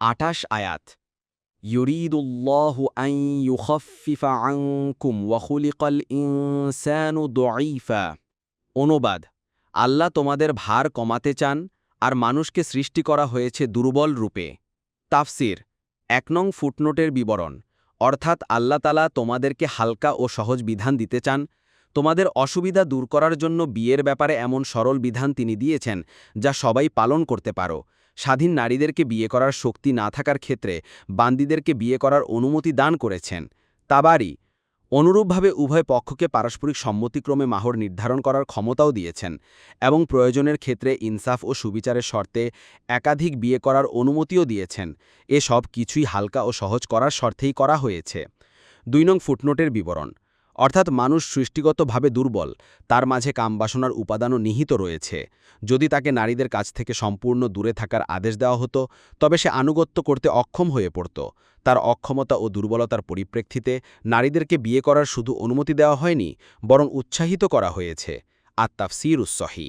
আটাশ আয়াত। ইউরিদুল্লাহু আন ইউখাফিফা আনকুম ওয়া খুলিকাল ইনসানু দুঈফা। অনুবাদ, আল্লাহ তোমাদের ভার কমাতে চান আর মানুষকে সৃষ্টি করা হয়েছে দুর্বল রূপে। তাফসির, এক নং ফুটনোটের বিবরণ, অর্থাৎ আল্লাতালা তোমাদেরকে হালকা ও সহজ বিধান দিতে চান। তোমাদের অসুবিধা দূর করার জন্য বিয়ের ব্যাপারে এমন সরল বিধান তিনি দিয়েছেন যা সবাই পালন করতে পারো। স্বাধীন নারীদেরকে বিয়ে করার শক্তি না থাকার ক্ষেত্রে বান্দিদেরকে বিয়ে করার অনুমতি দান করেছেন। তাবারই অনুরূপভাবে উভয় পক্ষকে পারস্পরিক সম্মতিক্রমে মাহর নির্ধারণ করার ক্ষমতাও দিয়েছেন এবং প্রয়োজনের ক্ষেত্রে ইনসাফ ও সুবিচারের শর্তে একাধিক বিয়ে করার অনুমতিও দিয়েছেন। এসব কিছুই হালকা ও সহজ করার শর্তেই করা হয়েছে। দুই নং ফুটনোটের বিবরণ। অর্থাৎ মানুষ সৃষ্টিগতভাবে দুর্বল, তার মাঝে কামবাসনার উপাদানও নিহিত রয়েছে। যদি তাকে নারীদের কাছ থেকে সম্পূর্ণ দূরে থাকার আদেশ দেওয়া হতো, তবে সে আনুগত্য করতে অক্ষম হয়ে পড়ত। তার অক্ষমতা ও দুর্বলতার পরিপ্রেক্ষিতে নারীদেরকে বিয়ে করার শুধু অনুমতি দেওয়া হয়নি, বরং উৎসাহিত করা হয়েছে। আত্মাফসির উৎসহী